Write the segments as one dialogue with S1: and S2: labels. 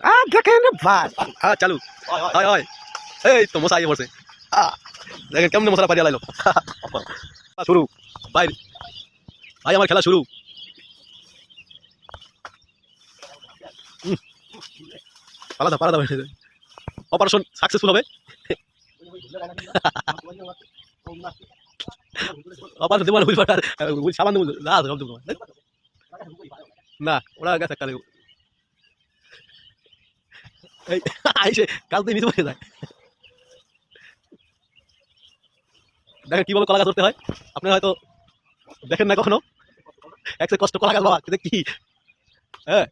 S1: আ দেখেন ভাই
S2: হ্যাঁ চালু। হয় হয়। এই তো মশা আইয়ে পড়ছে দেখেন কেমন মশলা পারিয়া লাইলো। শুরু। ভাই ভাই আমার খেলা শুরু। হুম। পালাদা অপারেশন সাকসেসফুল হবে। অপারেশন সাবান দেবো না সব দেবো। না ওরা গেছে কালে এই আইসে কাল তুই নিতে পারে যায় দেখেন কীভাবে কলা গাছ ধরতে হয়? আপনি হয়তো দেখেন না কখনো? একসাথে কষ্ট কলা গাছ বাবা কিন্তু কি? হ্যাঁ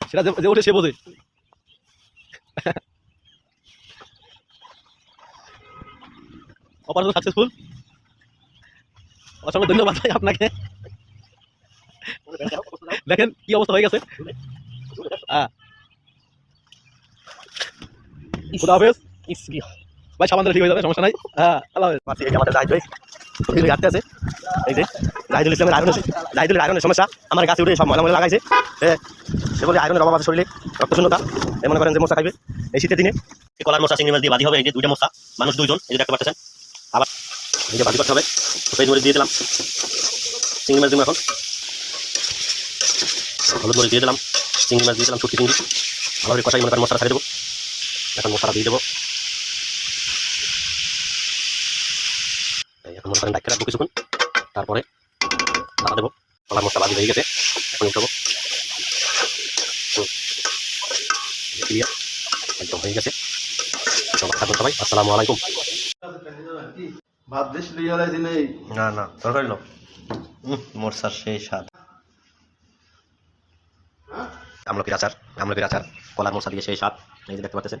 S2: সেটা যে ওঠে সে বোঝে। অপারেশন সাকসেসফুল অসংখ্য ধন্যবাদ ভাই আপনাকে। দেখেন কি অবস্থা হয়ে গেছে। হ্যাঁ খুদা হাফেজ ভাই ঠিক হয়ে যাবে সমস্যা নাই। হ্যাঁ আল্লাহ হাফেজ।
S3: মাসি এই যে আমাদের জাহিদ ভাই এই যে হাতে আছে। এই যে জাহিদুল ইসলামের আয়রন জাহিদুলের আয়রনের সমস্যা। আমার গাছে উঠে সব ময়লা ময়লা লাগাইছে। সে বলে আয়রনের অভাব আছে শরীরে রক্ত শূন্যতা এ মনে করেন যে মশা খাইবে। এই শীতের দিনে এই কলার মশা চিংড়ি মাছ দিয়ে বাদি হবে। এই যে দুইটা মশা মানুষ দুইজন এই যে দেখতে পাচ্ছেন। আবার এই যে বাদি করতে হবে। সেই দিয়ে দিলাম। চিংড়ি মাছ দিব এখন। হলুদ মরিচ দিয়ে দিলাম। চিংড়ি মাছ দিয়ে দিলাম ছুটি চিংড়ি করে কষাই মনে করেন মশলা ছাড়িয়ে দেবো। এখন মশলা দিয়ে দেবো এখন করেন ডাক্তার রাখব কিছুক্ষণ তারপরে দাঁড়া দেবো কলার মশলা বাজি হয়ে গেছে এখন উঠাবো একদম হয়ে গেছে থাকুন সবাই আসসালামু আলাইকুম না না তরকারি সেই স্বাদ আমলকির আচার আমলকির আচার কলার মশলা দিয়ে সেই স্বাদ এই যে দেখতে পাচ্ছেন